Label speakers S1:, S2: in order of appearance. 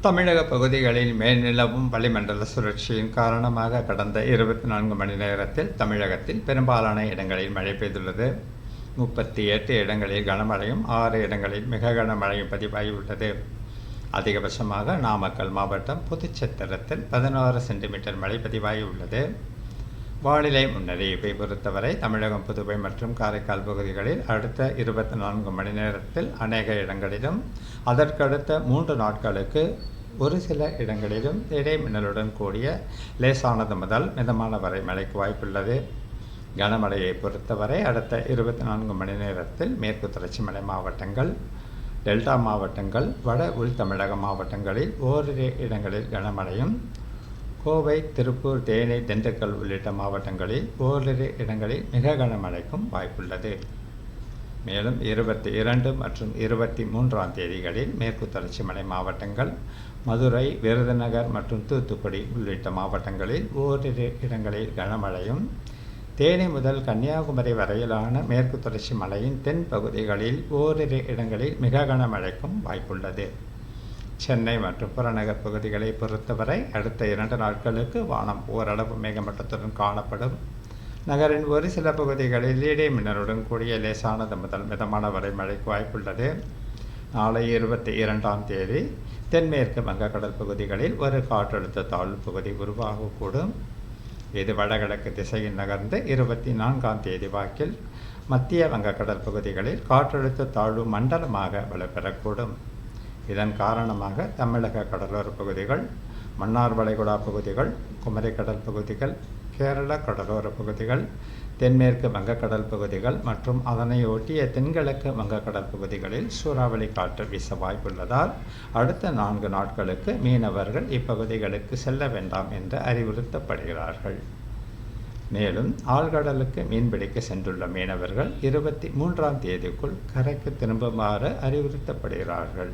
S1: தமிழக பகுதிகளில் மேல்நிலவும் வளிமண்டல சுழற்சியின் காரணமாக கடந்த இருபத்தி நான்கு மணி நேரத்தில் தமிழகத்தில் பெரும்பாலான இடங்களில் மழை பெய்துள்ளது. முப்பத்தி எட்டு இடங்களில் கனமழையும் ஆறு இடங்களில் மிக கனமழையும் பதிவாகியுள்ளது. அதிகபட்சமாக நாமக்கல் மாவட்டம் புதுச்சத்திரத்தில் பதினாறு சென்டிமீட்டர் மழை பதிவாகியுள்ளது. வானிலை முன்னறிவிப்பை பொறுத்தவரை தமிழகம் புதுவை மற்றும் காரைக்கால் பகுதிகளில் அடுத்த இருபத்தி நான்கு மணி நேரத்தில் அநேக இடங்களிலும் அதற்கடுத்த மூன்று நாட்களுக்கு ஒரு சில இடங்களிலும் இடைமின்னலுடன் கூடிய லேசானது முதல் மிதமான வரை மழைக்கு வாய்ப்புள்ளது. கனமழையை பொறுத்தவரை அடுத்த இருபத்தி நான்கு மணி நேரத்தில் மேற்கு தொடர்ச்சி மலை மாவட்டங்கள் டெல்டா மாவட்டங்கள் வட உள் தமிழக மாவட்டங்களில் ஓரிரு இடங்களில் கனமழையும் கோவை திருப்பூர் தேனி திண்டுக்கல் உள்ளிட்ட மாவட்டங்களில் ஓரிரு இடங்களில் மிக கனமழைக்கும் வாய்ப்புள்ளது. மேலும் இருபத்தி இரண்டு மற்றும் இருபத்தி மூன்றாம் தேதிகளில் மேற்கு தொடர்ச்சி மலை மாவட்டங்கள் மதுரை விருதுநகர் மற்றும் தூத்துக்குடி உள்ளிட்ட மாவட்டங்களில் ஓரிரு இடங்களில் கனமழையும் தேனி முதல் கன்னியாகுமரி வரையிலான மேற்கு தொடர்ச்சி மலையின் தென் பகுதிகளில் ஓரிரு இடங்களில் மிக கனமழைக்கும் வாய்ப்புள்ளது. சென்னை மற்றும் புறநகர் பகுதிகளை பொறுத்தவரை அடுத்த இரண்டு நாட்களுக்கு வானம் ஓரளவு மேகமட்டத்துடன் காணப்படும். நகரின் ஒரு சில பகுதிகளில் இடி மின்னலுடன் கூடிய லேசானது முதல் மிதமான வரை மழைக்கு வாய்ப்புள்ளது. நாளை இருபத்தி இரண்டாம் தேதி தென்மேற்கு வங்கக்கடல் பகுதிகளில் ஒரு காற்றழுத்த தாழ்வு பகுதி உருவாகக்கூடும். இது வடகிழக்கு திசையில் நகர்ந்து இருபத்தி நான்காம் தேதி வாக்கில் மத்திய வங்கக்கடல் பகுதிகளில் காற்றழுத்த தாழ்வு மண்டலமாக வலுப்பெறக்கூடும். இதன் காரணமாக தமிழக கடலோர பகுதிகள் மன்னார் வளைகுடா பகுதிகள் குமரிக்கடல் பகுதிகள் கேரள கடலோர பகுதிகள் தென்மேற்கு வங்கக்கடல் பகுதிகள் மற்றும் அதனை ஒட்டிய தென்கிழக்கு வங்கக்கடல் பகுதிகளில் சூறாவளி காற்று வீச வாய்ப்புள்ளதால் அடுத்த நான்கு நாட்களுக்கு மீனவர்கள் இப்பகுதிகளுக்கு செல்ல வேண்டாம் என்று அறிவுறுத்தப்படுகிறார்கள். மேலும் ஆழ்கடலுக்கு மீன்பிடிக்க சென்றுள்ள மீனவர்கள் இருபத்தி மூன்றாம் தேதிக்குள் கரைக்கு திரும்புமாறு அறிவுறுத்தப்படுகிறார்கள்.